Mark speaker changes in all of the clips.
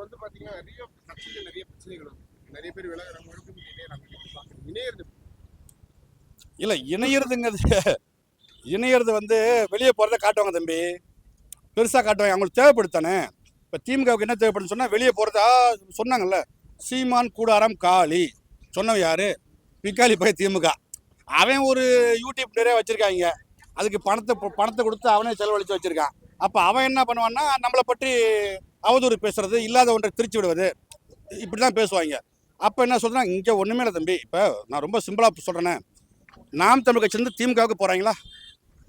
Speaker 1: இப்போ வந்து பார்த்தீங்கன்னா நிறைய கட்சிகள் நிறைய பிரச்சனைகள் நிறைய பேர் விலகிறவங்களுக்கும் இணையறாங்க இணையறது.
Speaker 2: இல்லை இணையறதுங்கிறது இணையறது வந்து வெளியே போகிறத காட்டுவாங்க தம்பி. பெருசாக காட்டுவாங்க. அவங்களுக்கு தேவைப்படுத்தானே? இப்போ திமுகவுக்கு என்ன தேவைப்படுதுன்னு சொன்னால் வெளியே போகிறதா சொன்னாங்கல்ல சீமான் கூடாரம் காளி. சொன்னவன் யார்? பிக்காளி போய் திமுக. அவன் ஒரு யூடியூப் நிறைய வச்சுருக்காங்க. அதுக்கு பணத்தை பணத்தை கொடுத்து அவனே செலவழித்து வச்சுருக்கான். அப்போ அவன் என்ன பண்ணுவான்னா நம்மளை பற்றி அவதூறு பேசுறது இல்லாத ஒன்றை திருச்சி விடுவது இப்படி தான் பேசுவாங்க. அப்போ என்ன சொல்கிறேன் இங்கே ஒன்றுமே இல்லை தம்பி. இப்போ நான் ரொம்ப சிம்பிளாக சொல்கிறேனே நாம் தமிழ் கட்சியிலேருந்து திமுகவுக்கு போகிறாங்களா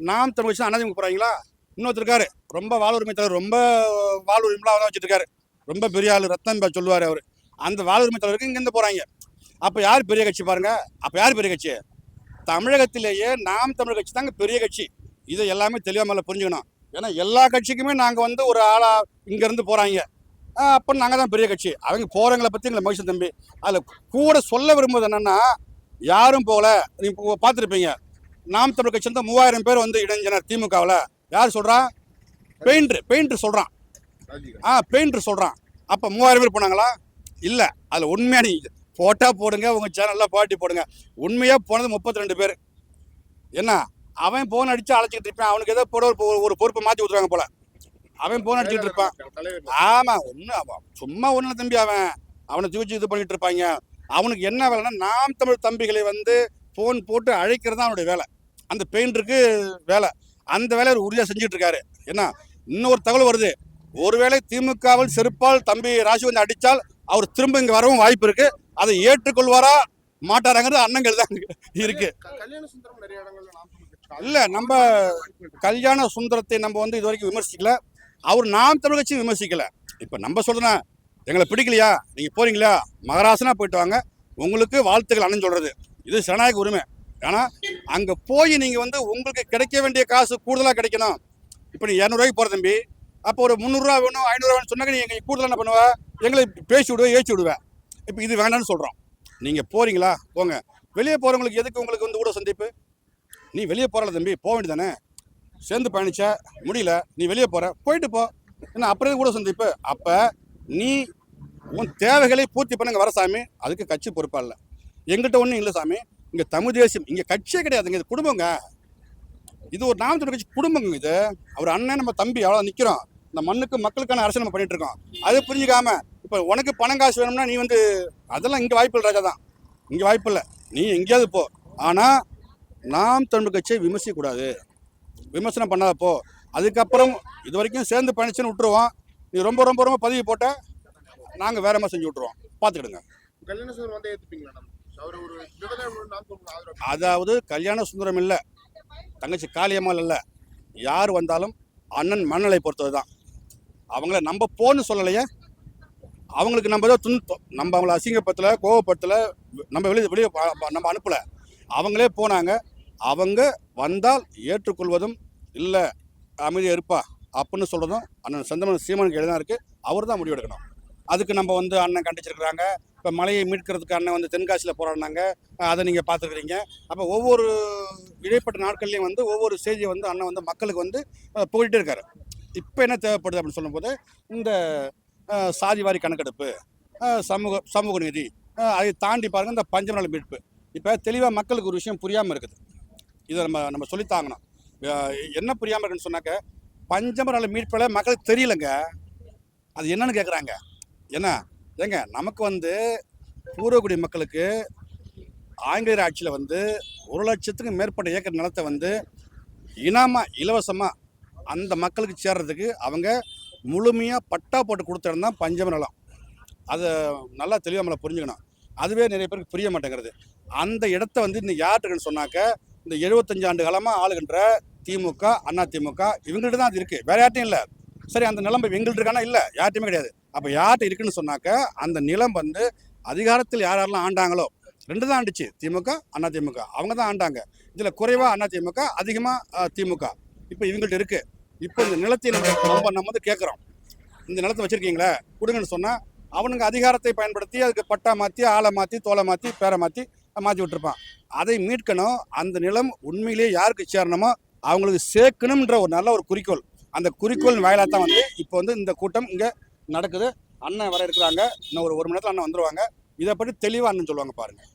Speaker 2: நாம் தமிழ் கட்சி அண்ணாதிமுக போகிறாங்களா இன்னொருத்தருக்காரு ரொம்ப வாழ்வுரிமை தலைவர் ரொம்ப வாழ்வுரிமைலாம் தான் வச்சுருக்காரு. ரொம்ப பெரிய ஆள் ரத்தன் பா சொல்லுவார் அவர். அந்த வாழ்வுரிமை தலைவருக்கு இங்கேருந்து போகிறாங்க அப்போ யார் பெரிய கட்சி பாருங்கள் அப்போ யார் பெரிய கட்சி? தமிழகத்திலேயே நாம் தமிழ் கட்சி தாங்க பெரிய கட்சி. இதை எல்லாமே தெளிவாக மேலே புரிஞ்சுக்கணும். ஏன்னா எல்லா கட்சிக்குமே நாங்கள் வந்து ஒரு ஆளாக இங்கேருந்து போகிறாங்க அப்போ நாங்கள் தான் பெரிய கட்சி. அவங்க போகிறவங்கள பற்றி எங்களை மகிழ்ச்சி தம்பி. அதில் கூட சொல்ல விரும்புவது என்னென்னா யாரும் போகல. நீ இப்போ பார்த்துருப்பீங்க. நாம் தமிழ் கட்சி வந்து மூவாயிரம் பேர் வந்து இணைஞ்சனர் திமுகவில். யார் சொல்கிறா பெயிண்டர் பெயிண்டர் சொல்கிறான் ஆ பெயிண்டர் சொல்கிறான் அப்போ மூவாயிரம் பேர் போனாங்களா? இல்லை. அதில் உண்மையாக நீ ஃபோட்டோ போடுங்க. உங்கள் சேனலில் பாட்டி போடுங்க. உண்மையாக போனது முப்பத்தி ரெண்டு பேர். என்ன? அவன் போன் அடித்து அழைச்சிக்கிட்டு இருப்பான். அவனுக்கு ஏதோ போட ஒரு- ஒரு பொறுப்பை மாற்றி விட்ருவாங்க போல. அவன் போன் அடிச்சுட்டு இருப்பான். ஆமா ஒண்ணு அவன் சும்மா ஒண்ணு தம்பி அவன். அவனை தூக்கி இது பண்ணிட்டு இருப்பாங்க. அவனுக்கு என்ன வேலைன்னா நாம் தமிழ் தம்பிகளை வந்து ஃபோன் போட்டு அழைக்கிறது தான் அவனுடைய வேலை. அந்த பெயிண்டருக்கு வேலை. அந்த வேலையை அவர் உறுதியாக செஞ்சுட்டு இருக்காரு. என்ன? இன்னொரு தகவல் வருது. ஒருவேளை திமுகவில் செருப்பால் தம்பி ராசி வந்து அடித்தால் அவர் திரும்ப இங்கே வரவும் வாய்ப்பு இருக்கு. அதை ஏற்றுக்கொள்வாரா மாட்டாராங்கிறது அண்ணங்கள் தான் இருக்கு.
Speaker 1: இல்லை
Speaker 2: இல்ல நம்ம கல்யாண சுந்தரத்தை நம்ம வந்து இது வரைக்கும் விமர்சிக்கல. அவர் நாம் தமிழ் கட்சி விமர்சிக்கல. இப்ப நம்ம சொல்றேன் எங்களை பிடிக்கலையா? நீங்க போறீங்களா? மகராசனா போயிட்டு வாங்க. உங்களுக்கு வாழ்த்துக்கள் அண்ணன் சொல்றது. இது சனநாயக உரிமை. ஏன்னா அங்க போய் நீங்க வந்து உங்களுக்கு கிடைக்க வேண்டிய காசு கூடுதலா கிடைக்கணும். இப்ப நீ இரநூறுவாய்க்கு போற தம்பி. அப்போ ஒரு முந்நூறுரூவா வேணும் ஐநூறுரூவா வேணும் சொன்னாங்க நீ எங்க கூடுதல் என்ன பண்ணுவ? எங்களை பேசி விடுவேன் ஏற்றி விடுவேன் இப்போ இது வேண்டாம்னு சொல்கிறோம் நீங்கள் போகிறீங்களா போங்க. வெளியே போகிறவங்களுக்கு எதுக்கு உங்களுக்கு வந்து கூட சந்திப்பு? நீ வெளியே போறல தம்பி போக வேண்டியதானே சேர்ந்து பயணிச்ச முடியல நீ வெளியே போகிற போயிட்டு போ. என்ன அப்புறம் கூட சந்திப்பு அப்போ நீ உன் தேவைகளை பூர்த்தி பண்ணுங்க வர சாமி அதுக்கு கட்சி பொறுப்பா இல்லை. எங்கிட்ட ஒன்றும் இல்லை சாமி. இங்கே தமிழ் தேசியம் இங்கே கட்சியே கிடையாதுங்க இது குடும்பங்க. இது ஒரு நாமத்தோட கட்சி குடும்பங்க இது. அவர் அண்ணன் நம்ம தம்பி அவ்வளோ நிற்கிறோம் இந்த மண்ணுக்கு மக்களுக்கான அரசு நம்ம பண்ணிட்டு இருக்கோம். அதை புரிஞ்சுக்காம இப்போ உனக்கு பணம் காசு வேணும்னா நீ வந்து அதெல்லாம் இங்கே வாய்ப்பு இல்லை ராஜா தான் இங்கே வாய்ப்பு இல்லை. நீ எங்கேயாவது போ. ஆனால் நாம் தமிழ் கட்சியை விமர்சிக்கக்கூடாது. விமர்சனம் பண்ணாத போ அதுக்கப்புறம் இது வரைக்கும் சேர்ந்து பயணிச்சுன்னு விட்டுருவோம். நீ ரொம்ப ரொம்ப ரொம்ப பதிவு போட்ட நாங்கள் வேற மாதிரி செஞ்சு விட்டுருவோம். பார்த்துக்கிடுங்க. அதாவது கல்யாண சுந்தரம் இல்லை தங்கச்சி காளியம்மாள் இல்லை யார் வந்தாலும் அண்ணன் மனநிலை பொறுத்தது தான். அவங்கள நம்ம போன்னு சொல்லலையே அவங்களுக்கு நம்ம ஏதோ துன் நம்ம அவங்கள அசிங்கப்பத்தில் கோவப்பத்தில் நம்ம வெளியே வெளியே நம்ம அனுப்பலை. அவங்களே போனாங்க. அவங்க வந்தால் ஏற்றுக்கொள்வதும் இல்லை அமைதியாக இருப்பா அப்படின்னு சொல்கிறதும் அண்ணன் செந்தமன் சீமானுக்கு எழுதான் இருக்குது அவர் தான் முடிவெடுக்கணும் அதுக்கு நம்ம வந்து அண்ணன் கண்டிச்சிருக்கிறாங்க. இப்போ மலையை மீட்கிறதுக்கு அண்ணன் வந்து தென்காசியில் போராடினாங்க. அதை நீங்கள் பார்த்துருக்குறீங்க. அப்போ ஒவ்வொரு இடைப்பட்ட நாட்கள்லையும் வந்து ஒவ்வொரு செய்தியை வந்து அண்ணன் வந்து மக்களுக்கு வந்து போயிட்டே இருக்கார் இருக்காரு. இப்போ என்ன தேவைப்படுது அப்படின்னு சொல்லும்போது இந்த சாதிவாரி கணக்கெடுப்பு சமூக சமூக நீதி அதை தாண்டி பாருங்கள் இந்த பஞ்சமநல மீட்பு. இப்போ தெளிவாக மக்களுக்கு ஒரு விஷயம் புரியாமல் இருக்குது. இதை நம்ம நம்ம சொல்லித்தாங்கணும் என்ன புரியாமல் இருக்குன்னு சொன்னாக்க பஞ்சமநல மீட்பில் மக்களுக்கு தெரியலங்க. அது என்னன்னு கேட்குறாங்க என்ன? ஏங்க நமக்கு வந்து பூர்வகுடி மக்களுக்கு ஆங்கிலேயர் ஆட்சியில் வந்து ஒரு லட்சத்துக்கும் மேற்பட்ட ஏக்கர் நிலத்தை வந்து இனாமாக இலவசமாக அந்த மக்களுக்கு சேர்றதுக்கு அவங்க முழுமையாக பட்டா போட்டு கொடுத்த இடம் தான் பஞ்சம நிலம். அதை நல்லா தெளிவாக நம்மளை புரிஞ்சுக்கணும். அதுவே நிறைய பேருக்கு புரிய மாட்டேங்கிறது. அந்த இடத்த வந்து இன்னும் யார்கிட்டன்னு சொன்னாக்க இந்த 75 ஆண்டு காலமாக ஆளுகின்ற திமுக அண்ணா திமுக இவங்கள்ட்ட தான் அது இருக்குது வேற யார்ட்டையும் இல்லை. சரி அந்த நிலம் எங்கள்கிட்ட இருக்கானா? இல்லை. யார்ட்டையுமே கிடையாது. அப்போ யார்கிட்ட இருக்குன்னு சொன்னாக்க அந்த நிலம் வந்து அதிகாரத்தில் யார் யாரெல்லாம் ஆண்டாங்களோ ரெண்டு தான் ஆண்டுச்சு. திமுக அண்ணா திமுக. அவங்க தான் ஆண்டாங்க. இதில் குறைவாக அண்ணா திமுக அதிகமாக திமுக. இப்போ இவங்கள்ட்ட இருக்குது இப்போ இந்த நிலத்தை நம்ம நம்ம வந்து கேட்குறோம் இந்த நிலத்தை வச்சுருக்கீங்களே கொடுங்கன்னு சொன்னால் அவனுங்க அதிகாரத்தை பயன்படுத்தி அதுக்கு பட்டா மாற்றி ஆளை மாற்றி தோலை மாற்றி பேரை மாற்றி மாற்றி விட்டுருப்பான். அதை மீட்கணும். அந்த நிலம் உண்மையிலேயே யாருக்கு சேரணுமோ அவங்களுக்கு சேர்க்கணும்ன்ற ஒரு நல்ல ஒரு குறிக்கோள். அந்த குறிக்கோள் வாயிலாக தான் வந்து இப்போ வந்து இந்த கூட்டம் இங்கே நடக்குது. அண்ணன் வர இருக்கிறாங்க. இன்னும் ஒரு ஒரு மணி நேரத்தில் அண்ணன் வந்துடுவாங்க இதை பற்றி தெளிவாக அண்ணன் சொல்லுவாங்க பாருங்கள்